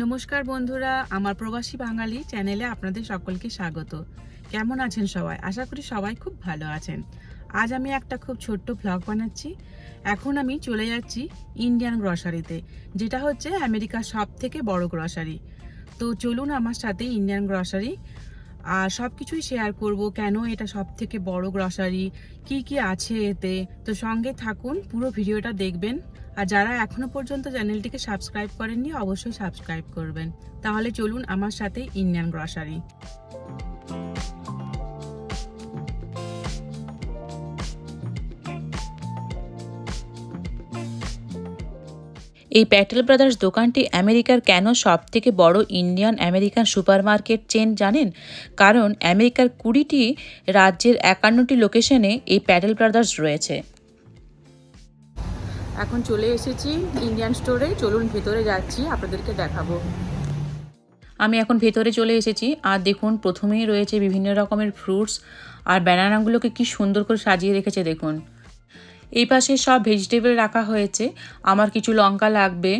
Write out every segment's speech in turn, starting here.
নমস্কার বন্ধুরা, আমার প্রবাসী বাঙালি চ্যানেলে আপনাদের সকলকে স্বাগত। কেমন আছেন সবাই? আশা করি সবাই খুব ভালো আছেন। আজ আমি একটা খুব ছোট্ট ভ্লগ বানাচ্ছি। এখন আমি চলে যাচ্ছি ইন্ডিয়ান গ্রসারিতে যেটা হচ্ছে আমেরিকার সব থেকে বড় গ্রসারি তো চলুন আমার সাথে ইন্ডিয়ান গ্রসারি আর সব কিছুই শেয়ার করব, কেন এটা সব থেকে বড় গ্রসারি কি কি আছে এতে। তো সঙ্গে থাকুন, পুরো ভিডিওটা দেখবেন। আর যারা এখনও পর্যন্ত চ্যানেলটিকে সাবস্ক্রাইব করেননি, অবশ্যই সাবস্ক্রাইব করবেন। তাহলে চলুন আমার সাথে ইন্ডিয়ান গ্রসারি। এই প্যাটেল ব্রাদার্স দোকানটি আমেরিকার কেন সব থেকে বড় ইন্ডিয়ান আমেরিকান সুপারমার্কেট চেন জানেন? কারণ আমেরিকার কুড়িটি রাজ্যের একান্নটি লোকেশনে এই প্যাটেল ব্রাদার্স রয়েছে। এখন চলে এসেছি ইন্ডিয়ান স্টোরে চলুন ভেতরে যাচ্ছি, আপনাদেরকে দেখাবো। আমি এখন ভেতরে চলে এসেছি। আর দেখুন, প্রথমেই রয়েছে বিভিন্ন রকমের ফ্রুটস আর ব্যানানাগুলোকে কি সুন্দর করে সাজিয়ে রেখেছে, দেখুন। এই পাশে সব ভেজিটেবল রাখা হয়েছে। আমার কিছু লঙ্কা লাগবে,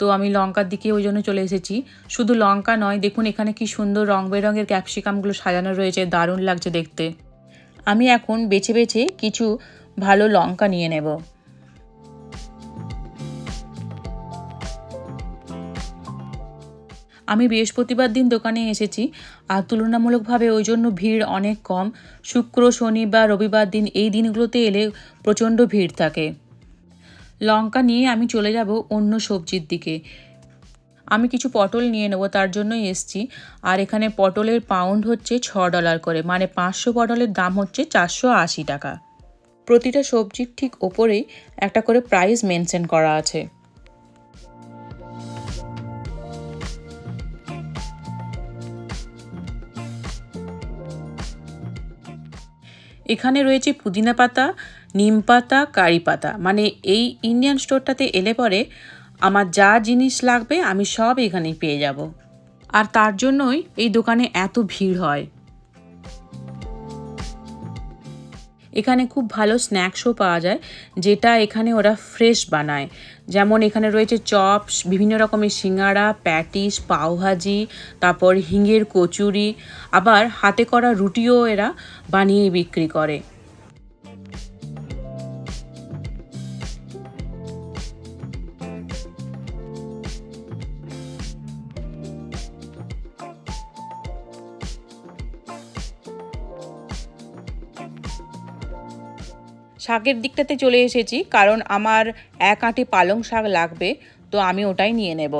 তো আমি লঙ্কার দিকে ওই জন্য চলে এসেছি। শুধু লঙ্কা নয়, দেখুন এখানে কি সুন্দর রং বেরঙের ক্যাপসিকামগুলো সাজানো রয়েছে, দারুণ লাগছে দেখতে। আমি এখন বেছে বেছে কিছু ভালো লঙ্কা নিয়ে নেব। আমি বৃহস্পতিবার দিন দোকানে এসেছি আর তুলনামূলকভাবে ওই জন্য ভিড় অনেক কম। শুক্র, শনি বা রবিবার দিন এই দিনগুলোতে এলে প্রচণ্ড ভিড় থাকে। লঙ্কা নিয়ে আমি চলে যাব অন্য সবজির দিকে। আমি কিছু পটল নিয়ে নেব, তার জন্যই এসছি। আর এখানে পটলের পাউন্ড হচ্ছে ছ ডলার করে মানে পাঁচশো পটলের দাম হচ্ছে চারশো আশি টাকা। প্রতিটা সবজির ঠিক ওপরেই একটা করে প্রাইস মেনশন করা আছে। এখানে রয়েছে পুদিনা পাতা, নিম পাতা, কারি পাতা। মানে এই ইন্ডিয়ান স্টোরটাতে এলে পরে আমার যা জিনিস লাগবে আমি সব এখানেই পেয়ে যাব। আর তার জন্যই এই দোকানে এত ভিড় হয়। এখানে খুব ভালো স্ন্যাক্সও পাওয়া যায়, যেটা এখানে ওরা ফ্রেশ বানায়। যেমন এখানে রয়েছে চপস, বিভিন্ন রকমের সিঙ্গাড়া, প্যাটিস, পাওভাজি, তারপর হিঙের কচুরি, আবার হাতে করা রুটিও এরা বানিয়ে বিক্রি করে। শাকের দিকটাতে চলে এসেছি, কারণ আমার এক আঁটি পালং শাক লাগবে, তো আমি ওটাই নিয়ে নেব।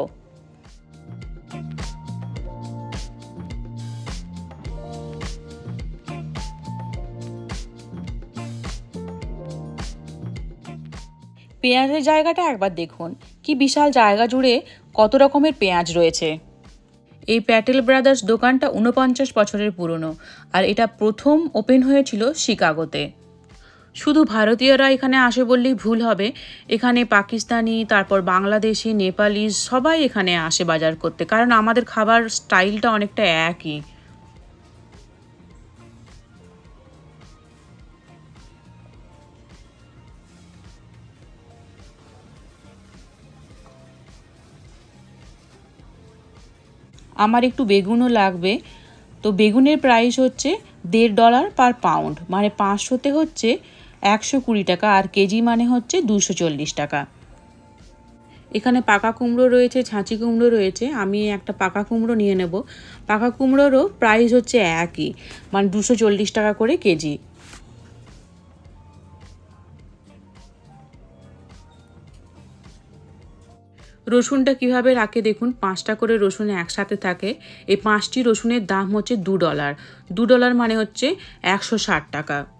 পেঁয়াজের জায়গাটা একবার দেখুন, কি বিশাল জায়গা জুড়ে কত রকমের পেঁয়াজ রয়েছে। এই প্যাটেল ব্রাদার্স দোকানটা উনপঞ্চাশ বছরের পুরনো, আর এটা প্রথম ওপেন হয়েছিল শিকাগোতে। শুধু ভারতীয়রা এখানে আসে বললেই ভুল হবে। এখানে পাকিস্তানি, তারপর বাংলাদেশি, নেপালি সবাই এখানে আসে বাজার করতে। কারণ আমাদের খাবার স্টাইলটা অনেকটা একই। আমার একটু বেগুনও লাগবে। তো বেগুনের প্রাইস হচ্ছে দেড় ডলার পার পাউন্ড মানে পাঁচশোতে হচ্ছে একশো কুড়ি টাকা আর কেজি মানে হচ্ছে দুশো চল্লিশ টাকা। এখানে পাকা কুমড়ো রয়েছে, ছাঁচি কুমড়ো রয়েছে, আমি একটা পাকা কুমড়ো নিয়ে নেব। পাকা কুমড়োরও প্রাইস হচ্ছে একই মানে দুশো চল্লিশ টাকা করে কেজি। রসুনটা কীভাবে রাখে দেখুন, পাঁচটা করে রসুন একসাথে থাকে। এই পাঁচটি রসুনের দাম হচ্ছে দু ডলার দু ডলার মানে হচ্ছে একশো ষাট টাকা।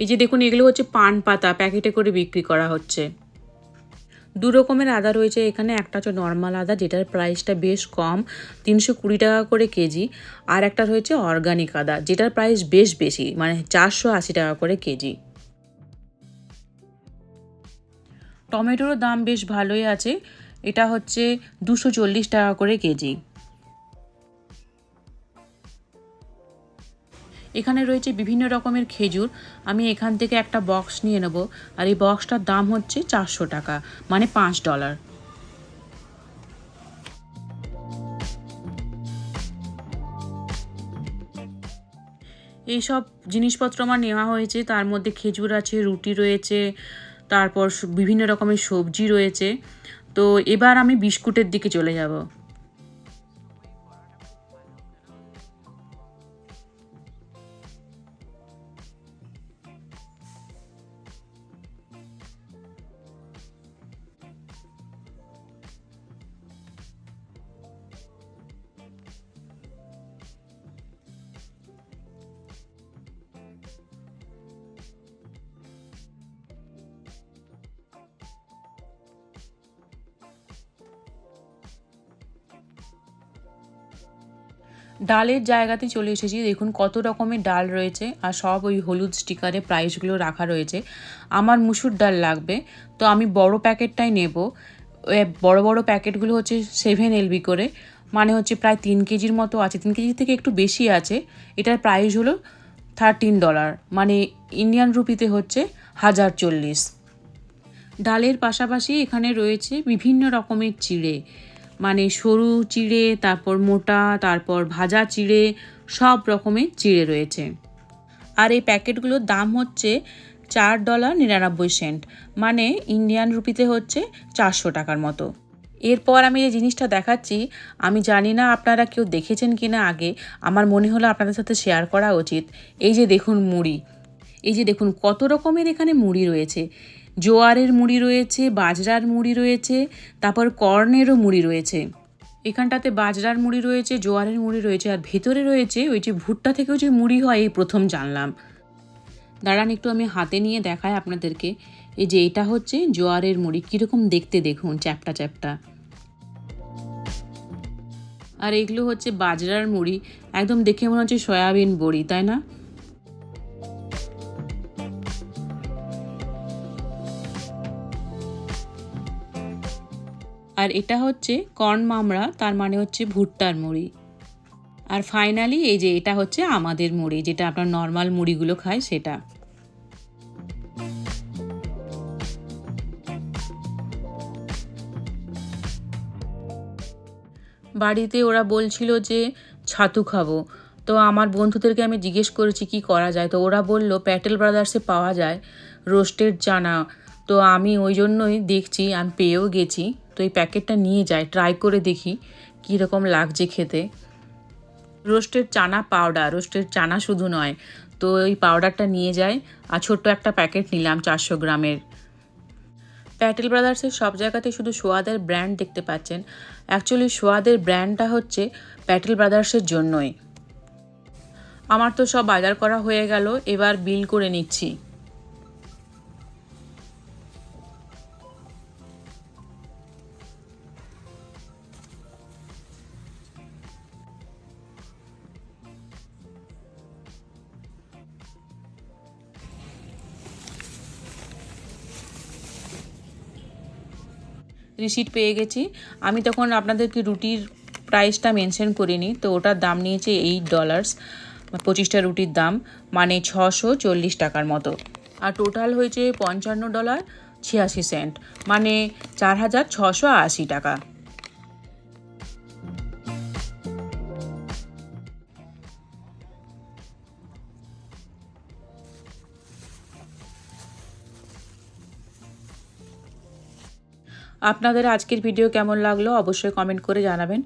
এই যে দেখুন, এগুলো হচ্ছে পান পাতা, প্যাকেটে করে বিক্রি করা হচ্ছে। দু রকমের আদা রয়েছে এখানে, একটা হচ্ছে নর্মাল আদা, যেটার প্রাইসটা বেশ কম, তিনশো কুড়ি টাকা করে কেজি, আর একটা রয়েছে অর্গানিক আদা, যেটার প্রাইস বেশ বেশি মানে চারশো আশি টাকা করে কেজি। টমেটোরও দাম বেশ ভালোই আছে, এটা হচ্ছে দুশো চল্লিশ টাকা করে কেজি। এখানে রয়েছে বিভিন্ন রকমের খেজুর। আমি এখান থেকে একটা বক্স নিয়ে নেব। আর এই বক্সটার দাম হচ্ছে চারশো টাকা মানে পাঁচ ডলার এইসব জিনিসপত্র আমার নেওয়া হয়েছে। তার মধ্যে খেজুর আছে, রুটি রয়েছে, তারপর বিভিন্ন রকমের সবজি রয়েছে। তো এবার আমি বিস্কুটের দিকে চলে যাব। ডালের জায়গাতে চলে এসেছি। দেখুন কত রকমের ডাল রয়েছে আর সব ওই হলুদ স্টিকারে প্রাইসগুলো রাখা রয়েছে। আমার মুসুর ডাল লাগবে। তো আমি বড় প্যাকেটটাই নেব। বড় বড় প্যাকেটগুলো হচ্ছে সেভেন এলবি করে। মানে হচ্ছে প্রায় তিন কেজির মতো আছে। তিন কেজি থেকে একটু বেশি আছে। এটার প্রাইস হলো থার্টিন ডলার মানে ইন্ডিয়ান রুপিতে হচ্ছে হাজার চল্লিশ। ডালের পাশাপাশি এখানে রয়েছে বিভিন্ন রকমের চিড়ে। মানে সরু চিড়ে, তারপর মোটা, তারপর ভাজা চিড়ে, সব রকমের চিড়ে রয়েছে। আর এই প্যাকেটগুলোর দাম হচ্ছে চার ডলার নিরানব্বই সেন্ট মানে ইন্ডিয়ান রুপিতে হচ্ছে চারশো টাকার মতো। এরপর আমি যে জিনিসটা দেখাচ্ছি, আমি জানি না আপনারা কেউ দেখেছেন কি না আগে, আমার মনে হলো আপনাদের সাথে শেয়ার করা উচিত। এই যে দেখুন মুড়ি, এই যে দেখুন কত রকমের এখানে মুড়ি রয়েছে। জোয়ারের মুড়ি রয়েছে, বাজরার মুড়ি রয়েছে, তারপর কর্নেরও মুড়ি রয়েছে। এখানটাতে বাজরার মুড়ি রয়েছে, জোয়ারের মুড়ি রয়েছে, আর ভেতরে রয়েছে ওই যে ভুট্টা থেকেও যে মুড়ি হয়, এই প্রথম জানলাম। দাঁড়ান একটু আমি হাতে নিয়ে দেখাই আপনাদেরকে। এই যে এটা হচ্ছে জোয়ারের মুড়ি, কীরকম দেখতে দেখুন, চ্যাপটা চ্যাপটা। আর এগুলো হচ্ছে বাজরার মুড়ি, একদম দেখে মনে হচ্ছে সয়াবিন বড়ি, তাই না? আর এটা হচ্ছে কর্ন মামড়া, তার মানে হচ্ছে ভুট্টার মুড়ি। আর ফাইনালি এই যে এটা হচ্ছে আমাদের মুড়ি, যেটা আপনার নর্মাল মুড়িগুলো খায় সেটা। বাড়িতে ওরা বলছিল যে, ছাতু খাব। তো আমার বন্ধুদেরকে আমি জিজ্ঞেস করেছি, কি করা যায়? তো ওরা বলল প্যাটেল ব্রাদার্সে পাওয়া যায় রোস্টেড চানা। তো আমি ওই জন্যই দেখছি, আমি পেয়েও গেছি। তো এই প্যাকেটটা নিয়ে যাই ট্রাই করে দেখি কীরকম লাগছে খেতে। Roasted chana powder roasted chana শুধু নয়, তো এই পাউডারটা নিয়ে যাই আর ছোট্ট একটা প্যাকেট নিলাম চারশো গ্রামের। প্যাটেল ব্রাদার্সের সব জায়গাতে শুধু সোয়াদের ব্র্যান্ড দেখতে পাচ্ছেন। অ্যাকচুয়ালি সোয়াদের ব্র্যান্ডটা হচ্ছে প্যাটেল ব্রাদার্সের জন্যই। আমার তো সব বাজার করা হয়ে গেল, এবার বিল করে নিচ্ছি। রিসিট পেয়ে গেছি। আমি তখন আপনাদেরকে রুটির প্রাইসটা মেনশন করিনি, তো ওটার দাম নিয়েছে এইট ডলার্স পঁচিশটা রুটির দাম মানে ছশো চল্লিশ টাকার মতো। আর টোটাল হয়েছে পঞ্চান্ন ডলার ছিয়াশি সেন্ট মানে চার হাজার ছশো আশি টাকা। আপনাদের আজকের ভিডিও কেমন লাগল অবশ্যই কমেন্ট করে জানাবেন।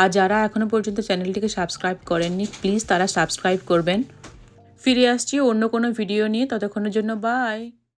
আর যারা এখনও পর্যন্ত চ্যানেলটিকে সাবস্ক্রাইব করেননি প্লিজ তারা সাবস্ক্রাইব করবেন। ফিরে আসছি অন্য কোনো ভিডিও নিয়ে, ততক্ষণের জন্য বাই